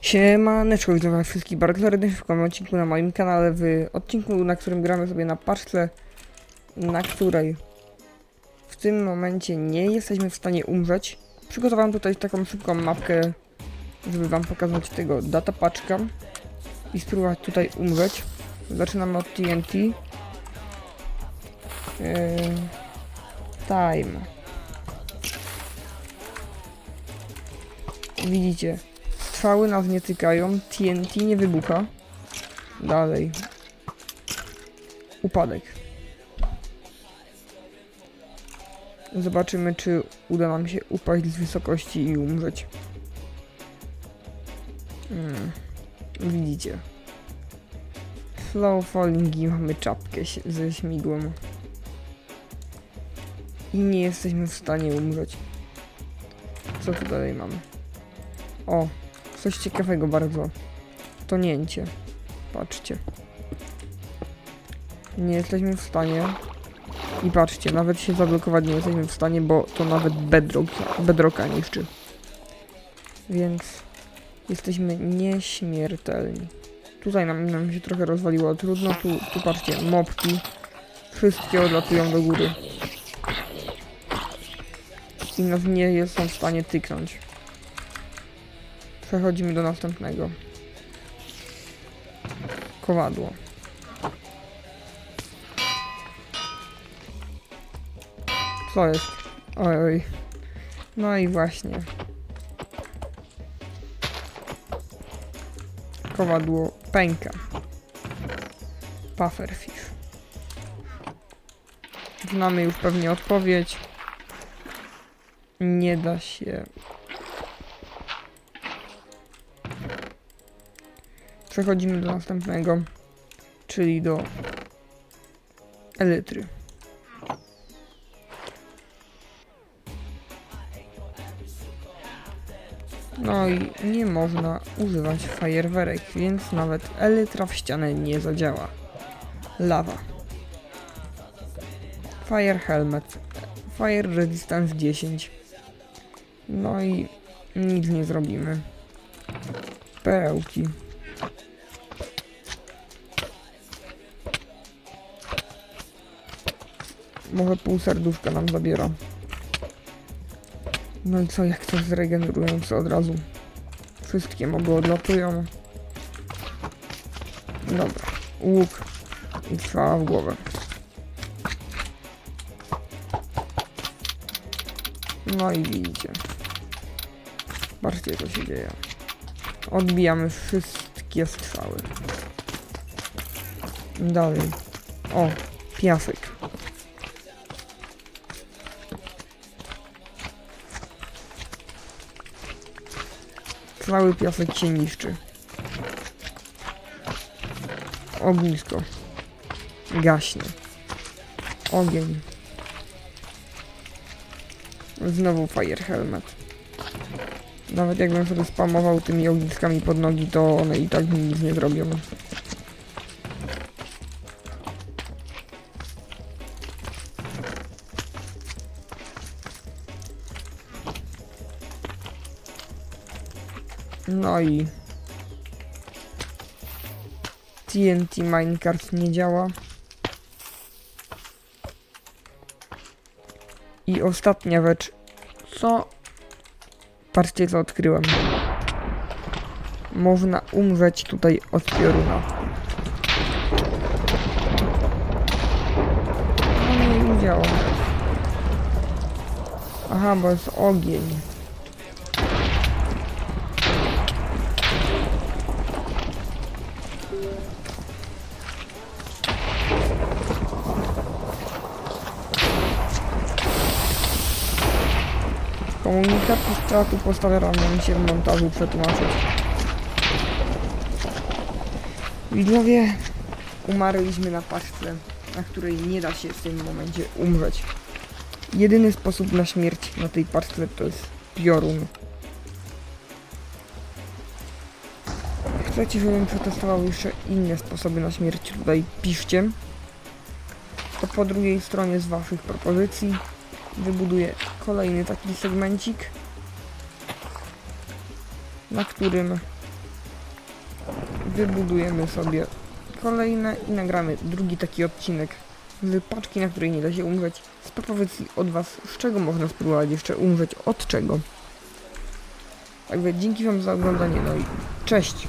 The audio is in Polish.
Siemaneczko, witam was wszystkich bardzo serdecznie w kolejnym odcinku na moim kanale, w odcinku, na którym gramy sobie na paczce, na której w tym momencie nie jesteśmy w stanie umrzeć. Przygotowałem tutaj taką szybką mapkę, żeby wam pokazać tego data paczka i spróbować tutaj umrzeć. Zaczynamy od TNT. Yy, time. Widzicie, strzały nas nie tykają, TNT nie wybucha. Dalej. Upadek. Zobaczymy, czy uda nam się upaść z wysokości i umrzeć. Hmm. Widzicie. Slow falling i mamy czapkę ze śmigłem. I nie jesteśmy w stanie umrzeć. Co tu dalej mamy? O, coś ciekawego bardzo. Tonięcie. Patrzcie. Nie jesteśmy w stanie. I patrzcie, nawet się zablokować nie jesteśmy w stanie, bo to nawet bedrock, bedrocka niszczy. Więc jesteśmy nieśmiertelni. Tutaj nam, nam się trochę rozwaliło, trudno. Tu, tu patrzcie, mopki. Wszystkie odlatują do góry. I nas nie są w stanie tyknąć. Przechodzimy do następnego. Kowadło. Co jest? Oj, oj. No i właśnie. Kowadło pęka. Pufferfish. Znamy już pewnie odpowiedź. Nie da się Przechodzimy do następnego, czyli do elitry. No i nie można używać fajerwerek, więc nawet elytra w ścianę nie zadziała. Lawa. Fire helmet. Fire resistance 10. No i nic nie zrobimy. Perełki. Może pół serduszka nam zabiera. No i co, jak to zregenerujące od razu. Wszystkie moby odlatują. Dobra. Łuk. I strzała w głowę. No i widzicie. Patrzcie co się dzieje. Odbijamy wszystkie strzały. Dalej. O, piasek. Cały piasek się niszczy. Ognisko. Gaśnie. Ogień. Znowu fire helmet. Nawet jakbym sobie spamował tymi ogniskami pod nogi, to one i tak mi nic nie zrobią. No i TNT Minecraft nie działa. I ostatnia rzecz. Co? Patrzcie co odkryłem. Można umrzeć tutaj od pioruna. No nie, działa. Aha, bo jest ogień. Komunikat strachu postaram się w montażu przetłumaczyć. Widzowie, umarliśmy na paczce, na której nie da się w tym momencie umrzeć. Jedyny sposób na śmierć na tej paczce to jest piorun. Chcecie, żebym przetestował jeszcze inne sposoby na śmierć? Tutaj piszcie. To po drugiej stronie z waszych propozycji wybuduję kolejny taki segmencik, na którym wybudujemy sobie kolejne i nagramy drugi taki odcinek z paczki, na której nie da się umrzeć. Z propozycji od Was, z czego można spróbować jeszcze umrzeć, od czego. Także dzięki Wam za oglądanie, no i cześć!